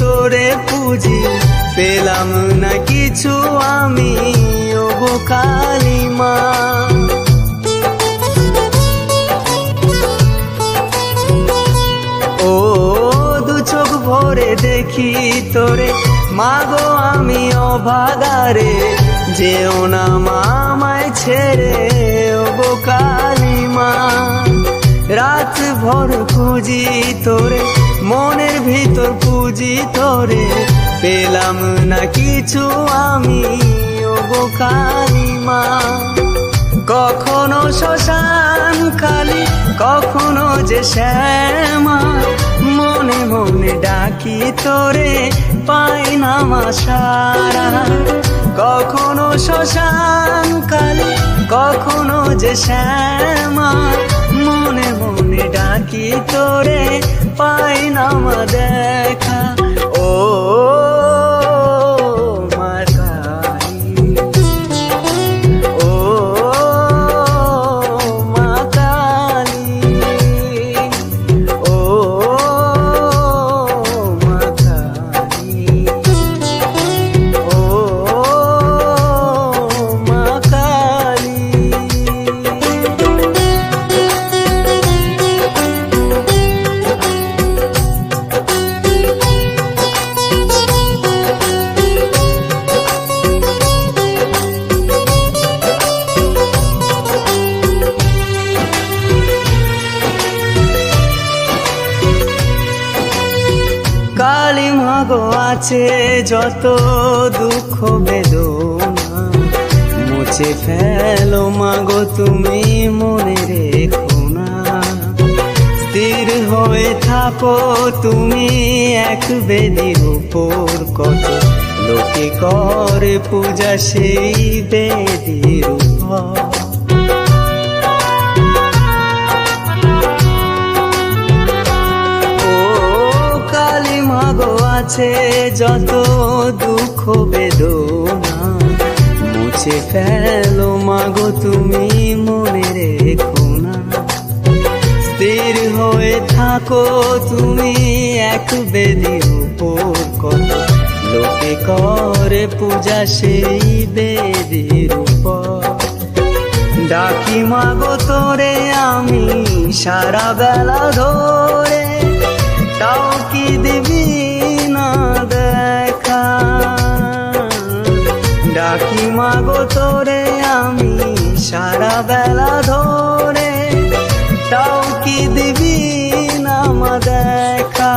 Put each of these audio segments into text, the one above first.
তোরে পুজি পেলাম না কিছু আমি। ও গো কালী মা ও, দু চোখ ভরে দেখি তোরে। মাগো, আমি অভাগারে যেও না মামায় ছেড়ে ও গো কালী মা রাত ভর খুঁজি তোরে। মনের ভিতর পুজি তোরে পেলাম না কিছু আমি। কালী মা কখনো শ্মশান খালি, কখনো যে শ্যামা। মনে মনে ডাকি তোরে, পাই না মা সারা। কখনো শ্মশান খালি, কখনো যে শ্যামা। মনে মনে ডাকি তোরে পাই না দেখা। কালী মাগো আছে যত দুঃখ বেদনা। মুছে ফেলো মাগো তুমি মনে রেখো না। স্থির হয়ে থাকো তুমি এক বেদির উপর। কত লোকে করে পূজা সেই বেদির উপর। আছে যত দুঃখ বেদনা। মুছে ফেলো মাগো তুমি মনে রেখো না। স্থির হয়ে থাকো তুমি এক বেদির উপর কত। লোকে করে পূজা সেই বেদির উপর। ডাকি মাগো তোরে আমি সারা বেলা ধরে ডাকি মাগো তোরে আমি সারা বেলা ধরে। তাও কি দিবি না দেখা?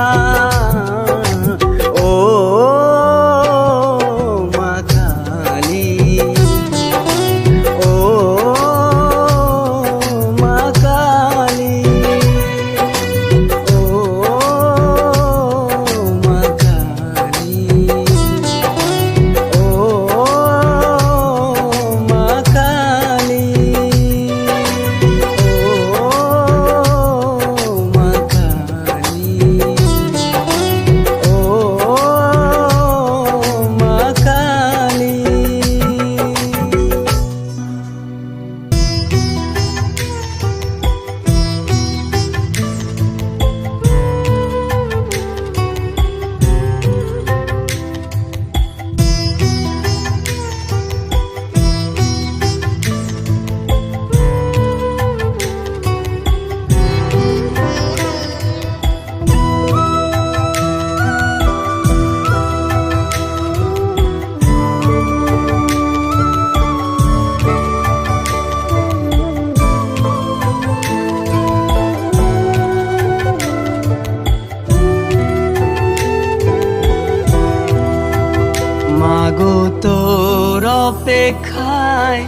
মাগো তোর অপেক্ষায়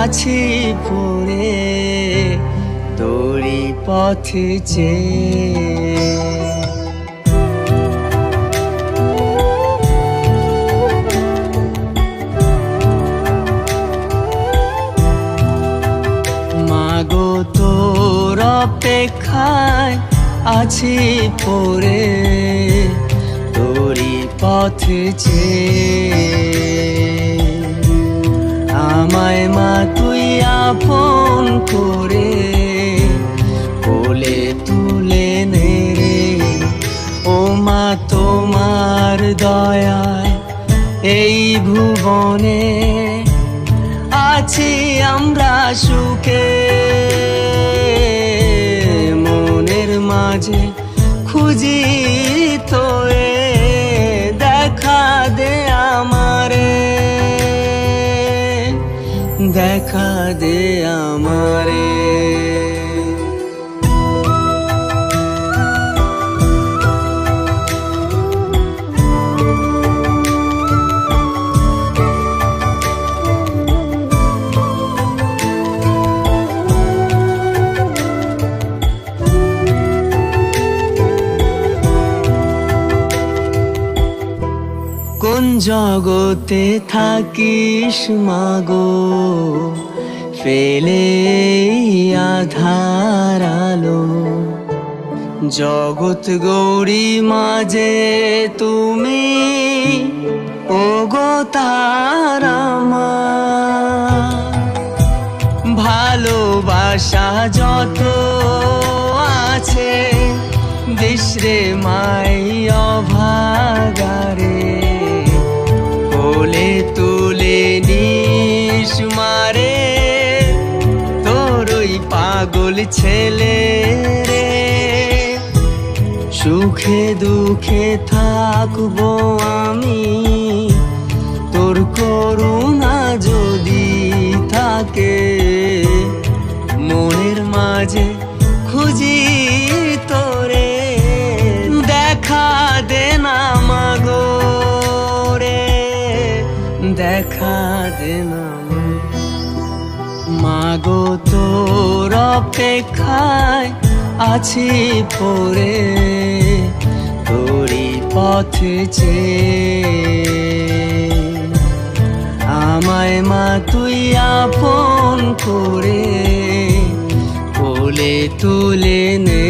আছি পড়ে তোরি পথে চেয়ে। মাগো তোর অপেক্ষায় আছি পড়ে তোরই পথে চেয়ে। আমায় মা, তুই আপন করে কোলে তুলে নে রে। ও মা, তোমার দয়ায় এই ভুবনে আছি আমরা সুখে। মনের মাঝে খুঁজি তোয়ে দেখা দে আমারে। দেখা দে আমারে। জগতে থাকিস মাগো, ফেলে আধার আলো। জগৎ গৌরী মাঝে তুমি ও গো তারামা ভালোবাসা যত আছে দেশরে মাই অভাগারে। ছেলে রে সুখে দুঃখে থাকব আমি। তোর করুণা মাগো তোর অপেক্ষায় আছি পড়ে, তোরই পথে চেয়ে। আমায় মা, তুই আপন করে কোলে তুলে নে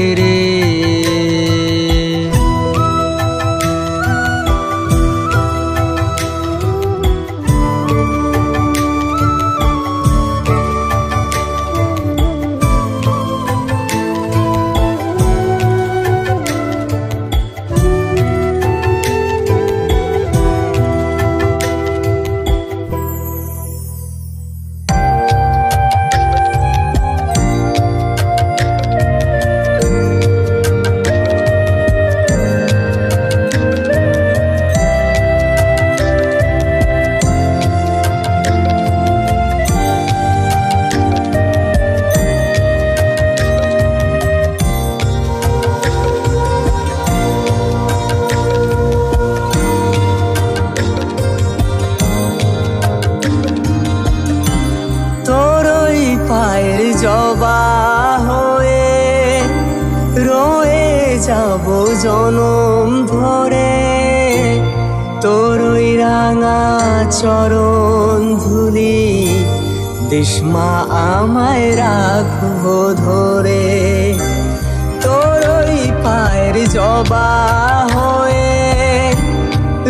দিসমা আমায় রাখব ধরে। তোর ওই পায়ের জবা হয়ে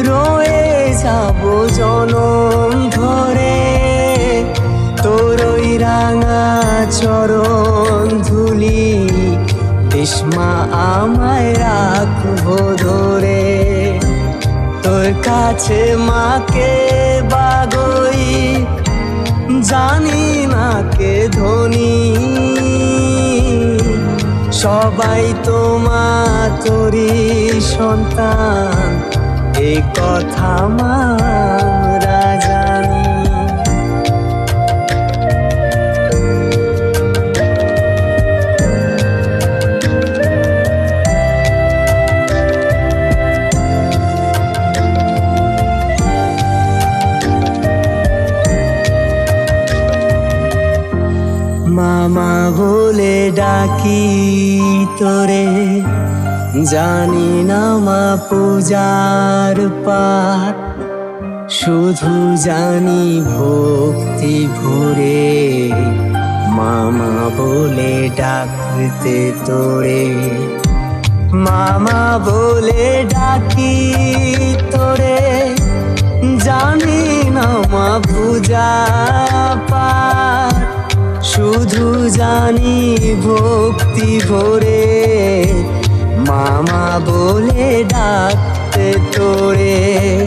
রয়ে যাব জনম ধরে। তোর ওই রাঙা চরণ ধুলি বিস্মা আমায় রাখব ধরে। তোর কাছে মাকে বাগই জানি না কে ধনী। সবাই তোমার তোরি সন্তান এই কথা মারা ডাকি তোরে। জানি না পূজার পার। শুধু জানি ভক্তি ভরে। মামা বলে ডাকতে তোরে। মামা বলে ডাকি তোরে। জানি না মা পূজা পাঠ শুধু জানি ভক্তি ভরে। মামা বলে ডাকতে তোরে।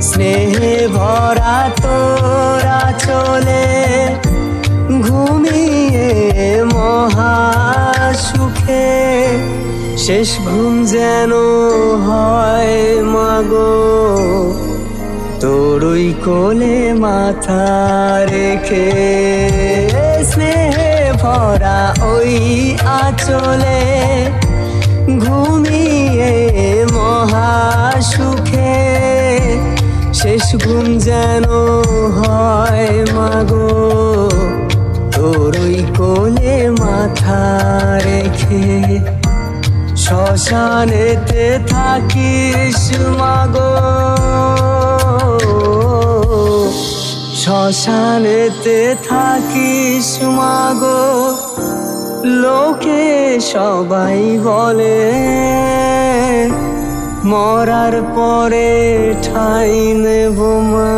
স্নেহে ভরা তোরা চলে। ঘুমিয়ে মহা সুখে। শেষ ঘুম যেন হয় মাগো। তোরই কোলে মাথা রেখে স্নেহে ভরা ওই আচলে ঘুমিয়ে মহা সুখে শেষ ঘুম যেন হয়, মাগো। তোরই কোলে মাথা রেখে শ্মশানেতে থাকিস, মাগো। শ্মশানেতে থাকিস মাগো। লোকে সবাই বলে, মরার পরে ঠাই নেব মা।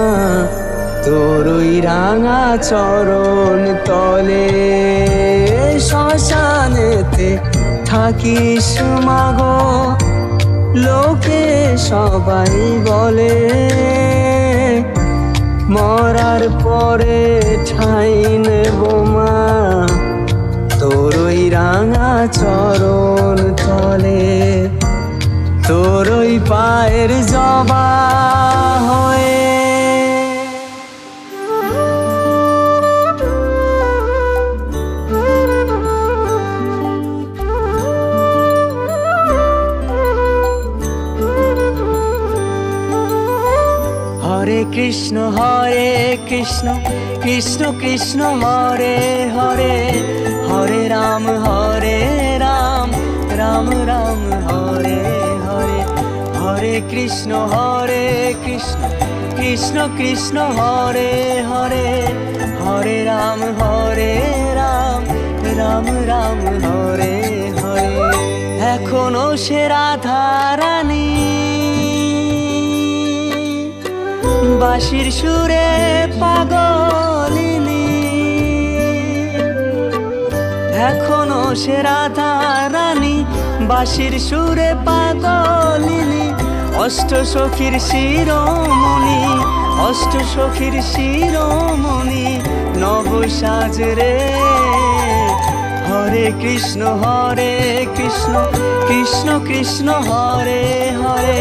তোরই রাঙা চরণ তলে শ্মশানেতে থাকিস মাগো। লোকে সবাই বলে মরার পরে ঠাই বোমা তোরই রাঙা চরণ তলে তোরই পায়ের জবা হয়ে কৃষ্ণ হরে কৃষ্ণ কৃষ্ণ কৃষ্ণ হরে হরে হরে রাম হরে রাম রাম রাম হরে হরে হরে কৃষ্ণ হরে কৃষ্ণ কৃষ্ণ কৃষ্ণ হরে হরে হরে রাম হরে রাম রাম রাম হরে হরে। এখনও সে রাধা বাঁশির সুরে পাগলিনী। এখনও সে রাধা রানী, বাঁশির সুরে পাগলিনী। অষ্ট সখীর শিরোমণি, অষ্ট সখীর শিরোমণি, নব সাজরে হরে কৃষ্ণ হরে কৃষ্ণ কৃষ্ণ কৃষ্ণ, হরে হরে।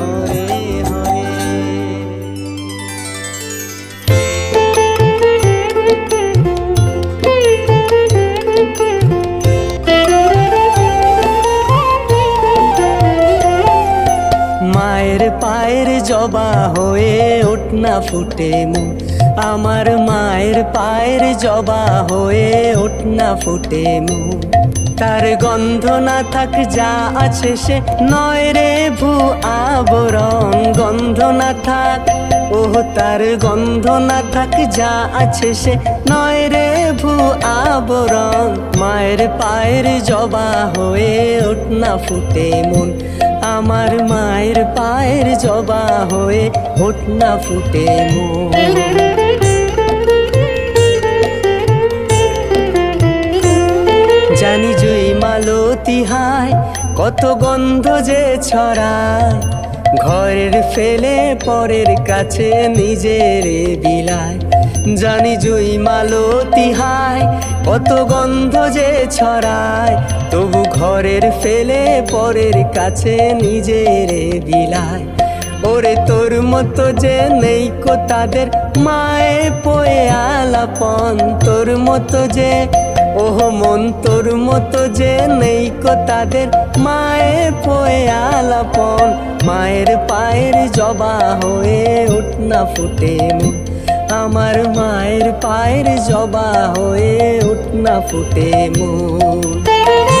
জবা হয়ে ওঠ না ফুটে মু আমার মায়ের পায়ের জবা হয়ে ওঠ না ফুটে মু তার গন্ধ না থাক যা আছে সে নয় রে ভু আবরণ গন্ধ না থাক, ওহ, তার গন্ধ না থাক যা আছে সে নয় রে ভু আবরণ মায়ের পায়ের জবা হয়ে ওঠ না ফুটে মন আমার মায়ের পায়ের জবা হয়ে ওঠ না ফুটে মন জানি জুই মালতি হায় কত গন্ধ যে ছড়ায়। ঘরের ফেলে পরের কাছে নিজের বিলায় জানি জুই মালতি হায় কত গন্ধ যে ছড়ায়। তবু ঘরের ফেলে পরের কাছে নিজের বিলায়। ওরে তোর মতো যে নেই কো তাদের মায়ে পয়ে আলাপন। তোর মতো যে, ওহ মন, তোর মতো যে নেই কো তাদের মায়ে পয়ে আলাপন। মায়ের পায়ের জবা হয়ে উঠ না ফুটে আমার মায়ের পায়ের জবা হয়ে উঠ না ফুটে মন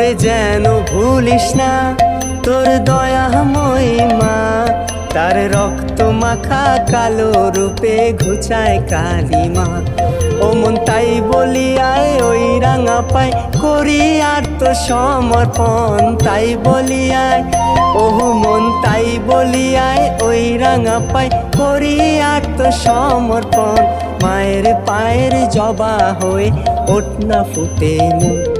ওরে যেন ভুলিস না। তোর দয়াময়ী মা তার রক্ত মাখা কালো রূপে ঘুচায় কালিমা। ও মন তাই বলিয়ায় ওই রাঙা পাই করি আর তো সমর্পণ তাই বলিয়ায়। ওহু, মন তাই বলিয়ায় ওই রাঙা পাই করি আর তো সমর্পণ মায়ের পায়ের জবা হয়ে ওঠ না ফুটে মন।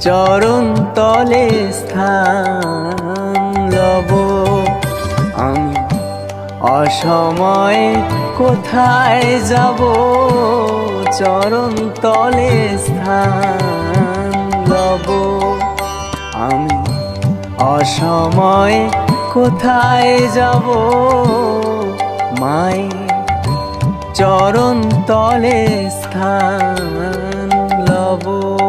চরণ তলে স্থান লব। আমি অসময়ে কোথায় যাব? চরণ তলে স্থান লব। আমি অসময়ে কোথায় যাব? মায়ের চরণ তলে স্থান লব।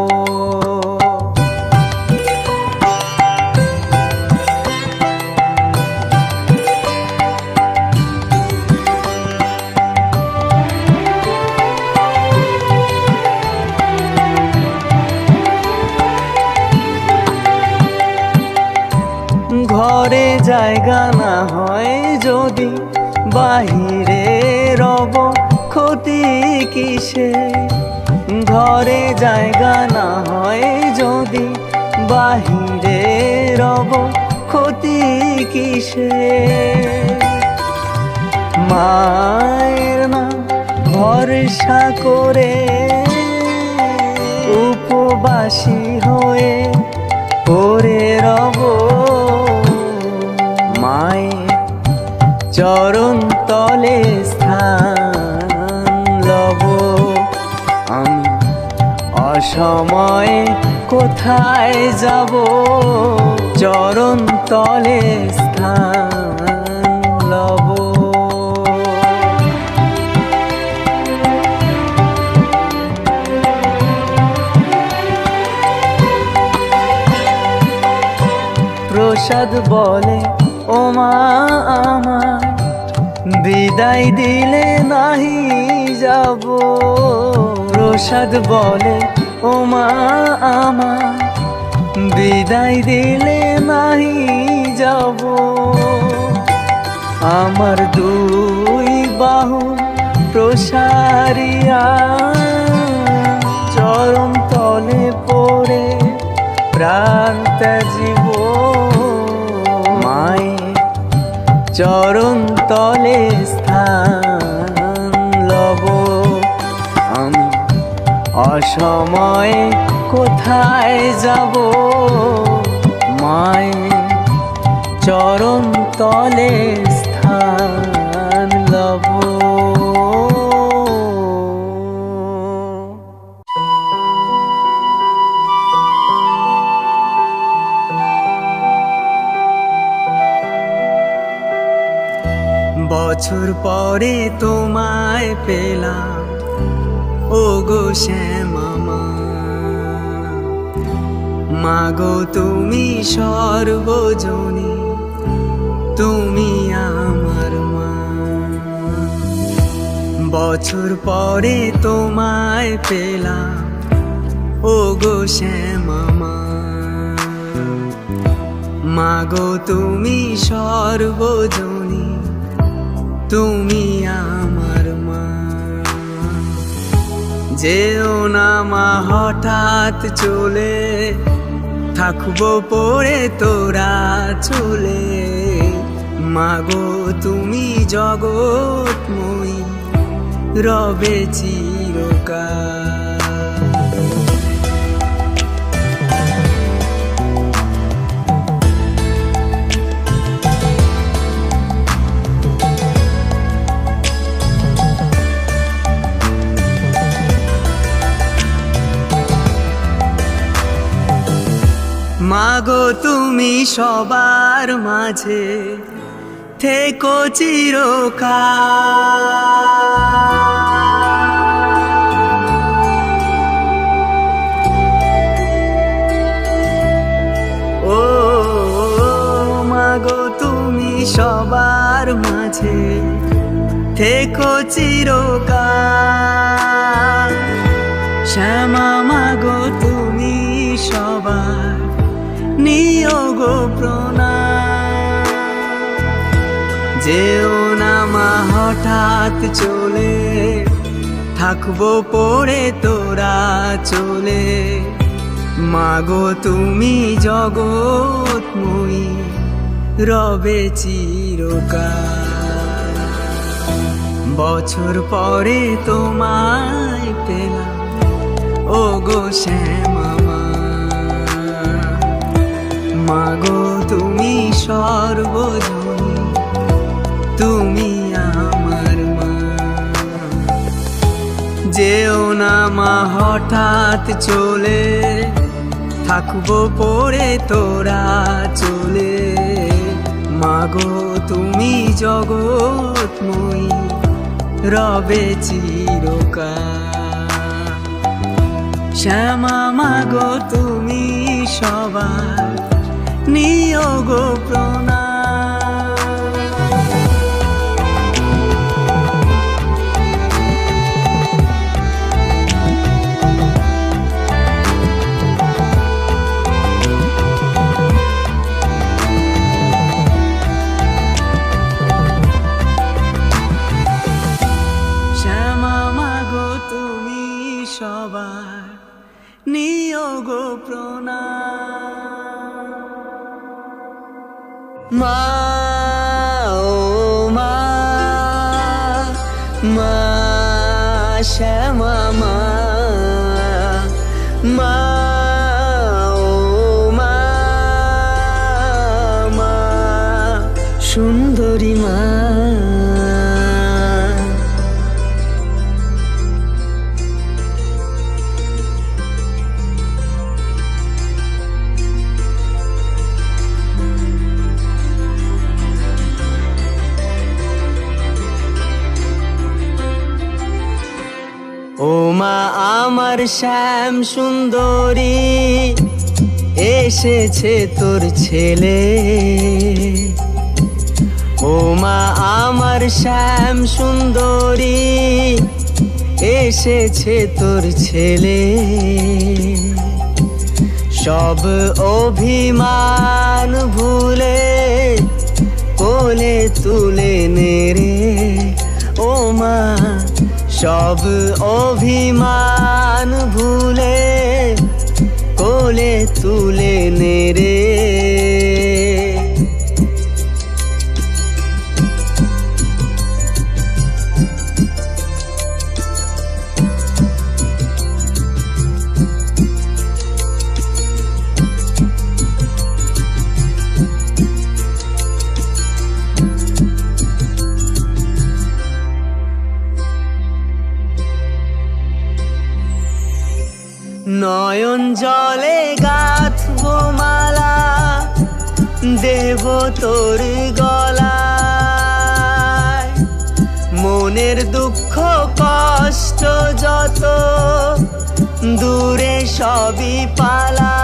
জায়গা না হয় যদি বাহিরে রব ক্ষতি কিসে? ঘরে জায়গা না হয় যদি বাহিরে রব ক্ষতি কিসে? মায়ের না ভরসা করে উপবাসী হয়ে করে রব চরণ তলে স্থান লব। আমি অসময়ে কোথায় যাব? চরণ তলে স্থান লব। প্রসাদ বলে ও মা আমার বিদায় দিলে নাহি যাব। প্রসাদ বলে, ও মা আমার, বিদায় দিলে নাহি যাব। আমার দুই বাহু প্রসারিয়া চরম তলে পড়ে প্রাণ ত্যাজিব। মায়ের চরণ অসময়ে কোথায় যাব? মায়ের চরণ তলে স্থান লব। বছর পরে তোমায় পেলাম। ও গো শ্যামামা মাগো, তুমি সর্বজনী, তুমি আমার মা। বছর পরে তোমায় পেলাম ও গো শ্যামা মাগো, তুমি সর্বজনী, তুমি আমার যেও না মা হঠাৎ চলে। থাকব পড়ে তোরা চলে। মাগো তুমি জগৎময়ী রবে চিরকাল। মাগো, তুমি সবার মাঝে থেকো চিরকাল। ও, মাগো, তুমি সবার মাঝে থেকো চিরকাল। শ্যামা, মাগো, তুমি সবার নিয়োগ প্রণাম। যেও না মা, হঠাৎ চলে। থাকব পড়ে তোরা চলে। মাগো তুমি জগৎময়ী রবে চিরকাল। বছর পরে তোমায় পেলাম। ও গো শ্যামা মাগো, তুমি সর্বজনী, তুমি আমার মা। যেও না মা, হঠাৎ চলে, থাকব পড়ে তোরা চলে। মাগো, তুমি জগৎময়ী, রবে চিরকাল। শ্যামা, মাগো, তুমি সবার নিয়োগ প্রণাম। শ্যাম সুন্দরী এসেছে তোর ছেলে। ও মা, আমার শ্যাম সুন্দরী এসেছে তোর ছেলে। সব অভিমান ভুলে কোলে তুলে নেরে ও মা সব অভিমান ভুলে কোলে তুলে নেরে জলে গাছ মালা দেব তোর গলায়। মনের দুঃখ কষ্ট যত দূরে সবই পালা।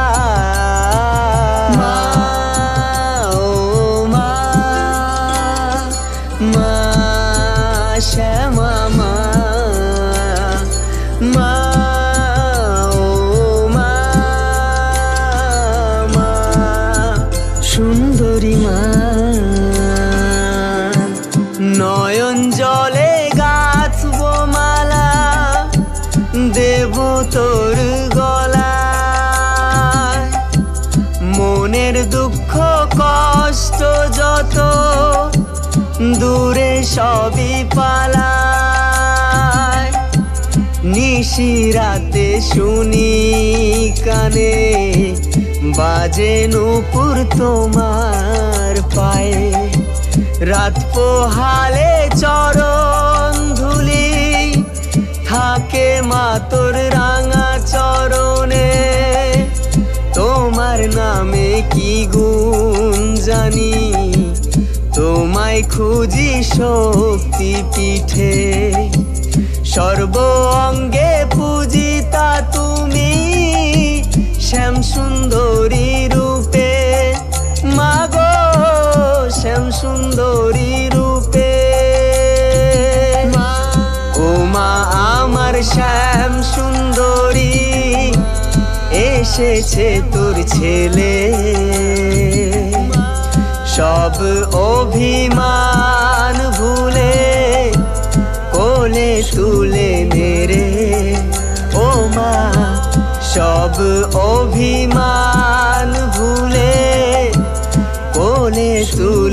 নিশিরাতে শুনি কানে, বাজে নুপুর তোমার পায়ে। রাত পোহালে চরণ ধুলি, থাকে মা তোর রাঙা চরণে। তোমার নামে কি গুণ জানি, তোমায় খুঁজি শক্তি পিঠে সর্ব অঙ্গে পূজিতা তুমি, শ্যাম সুন্দরী রূপে। মাগো, শ্যাম সুন্দরী রূপে। ও মা আমার শ্যাম সুন্দরী, এসেছে তোর ছেলে। সব অভিমান ভুলে কানে তুলে নেরে ও মা সব অভিমান ভুলে কোলে তুলে